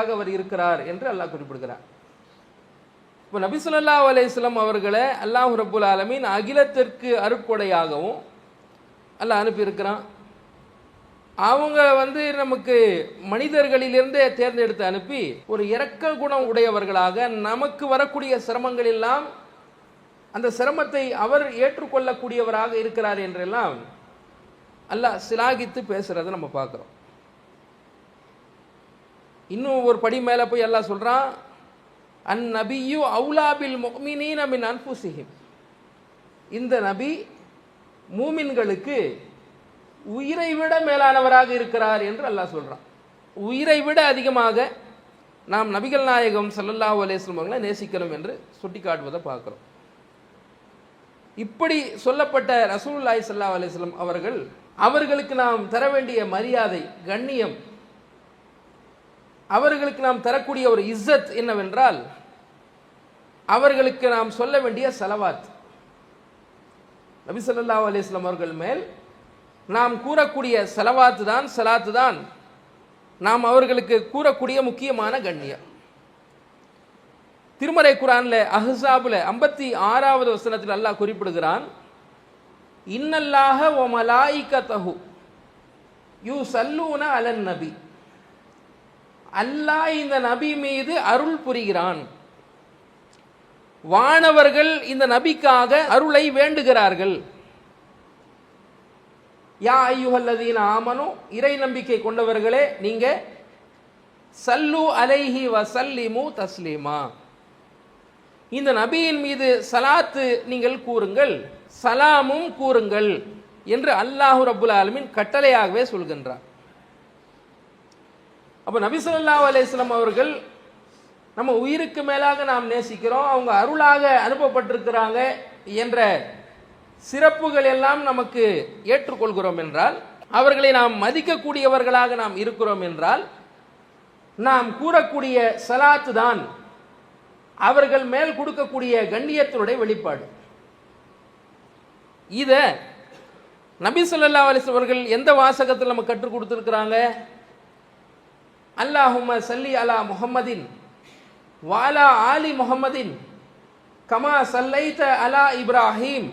அவர் இருக்கிறார் என்று அல்லாஹ் குறிப்பிடுகிறார் இப்போ நபிசுல்லா அலையம் அவர்களை அல்லாஹ் ரபுல் ஆலமீன் அகிலத்திற்கு அருட்கொடையாகவும் அல்லாஹ் அனுப்பியிருக்கிறான். அவங்க வந்து நமக்கு மனிதர்களிலிருந்தே தேர்ந்தெடுத்து அனுப்பி ஒரு இரக்க குணம் உடையவர்களாக நமக்கு வரக்கூடிய சிரமங்கள் எல்லாம் அந்த சிரமத்தை அவர் ஏற்றுக்கொள்ளக்கூடியவராக இருக்கிறார் என்றெல்லாம் அல்லாஹ் சிலாகித்து பேசுறதை நம்ம பார்க்குறோம். இன்னும் ஒரு படி மேலே போய் எல்லாம் சொல்கிறான் அன் நபியு அவுலாபில் மொமினீன் அமின் அன்புசிஹிம் இந்த நபி மூமின்களுக்கு உயிரை விட மேலானவராக இருக்கிறார் என்று அல்லாஹ் சொல்கிறான் உயிரை விட அதிகமாக நாம் நபிகள் நாயகம் சல்லல்லா அலைஹி அவர்களை நேசிக்கணும் என்று சுட்டிக்காட்டுவதை பார்க்குறோம். இப்படி சொல்லப்பட்ட ரசூலுல்லாஹி ஸல்லல்லாஹு அலைஹி அவர்கள் அவர்களுக்கு நாம் தர வேண்டிய மரியாதை கண்ணியம் அவர்களுக்கு நாம் தரக்கூடிய ஒரு இஸ்ஸத் என்னவென்றால் அவர்களுக்கு நாம் சொல்ல வேண்டிய செலவாத். நபி ஸல்லல்லாஹு அலைஹி அவர்கள் மேல் நாம் கூறக்கூடிய செலவாத்து தான் செலாத்து தான். நாம் அவர்களுக்கு கூறக்கூடிய முக்கியமான கண்ணியம். திருமறை குரான்ல அஹ்சாபுல ஐம்பத்தி ஆறாவது வசனத்தில் அல்லாஹ் குறிப்பிடுகிறான் இன்னல்லாக ஓ மலாய்க தகு யூ சல்லூன அலன் நபி. அல்லாஹ் இந்த நபி மீது அருள் புரிகிறான். வானவர்கள் இந்த நபிக்காக அருளை வேண்டுகிறார்கள். யா ஐயுஹல்லதீன ஆமனும் இறை நம்பிக்கை கொண்டவர்களே நீங்க சல்லு அலைஹி வசல்லிமு தஸ்லீமா. இந்த நபியின் மீது சலாத்து நீங்கள் கூறுங்கள் சலாமும் கூறுங்கள் என்று அல்லாஹு ரபுல் ஆலமின் கட்டளையாகவே சொல்கின்றார் அப்போ நபிசல்லா ஸல்லல்லாஹு அவர்கள் நம்ம உயிருக்கு மேலாக நாம் நேசிக்கிறோம் அவங்க அருளாக அனுப்பப்பட்டிருக்கிறாங்க என்ற சிறப்புகள் எல்லாம் நமக்கு ஏற்றுக்கொள்கிறோம் என்றால் அவர்களை நாம் மதிக்கக்கூடியவர்களாக நாம் இருக்கிறோம் என்றால் நாம் கூறக்கூடிய சலாத்து தான் அவர்கள் மேல் கொடுக்கக்கூடிய கண்ணியத்தினுடைய வெளிப்பாடு. இதை நபி சொல்லா அலிஸ் அவர்கள் எந்த வாசகத்தில் நம்ம கற்றுக் கொடுத்துருக்குறாங்க? அல்லாஹும சல்லி அலா முஹம்மதின் வாலா ஆலி முஹம்மதின் கமா சல்லைத அலா இப்ராஹீம்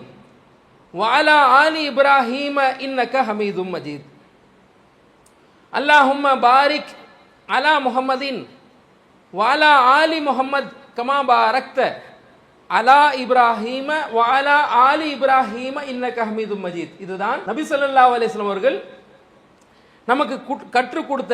வாலா ஆலி இப்ராஹீம இன்னக ஹமீதும் மஜீத். அல்லாஹும்ம பாரிக் அலா முஹம்மதின் வாலா ஆலி முஹம்மத் கமா பாரக்த அலா இப்ராஹீம வாலா ஆலி இப்ராஹீம இன்னக ஹமீதும் மஜீத். இதுதான் நபி சொல்லா அலிஸ்லாம் அவர்கள் நமக்கு குட்- கற்றுக் கொடுத்த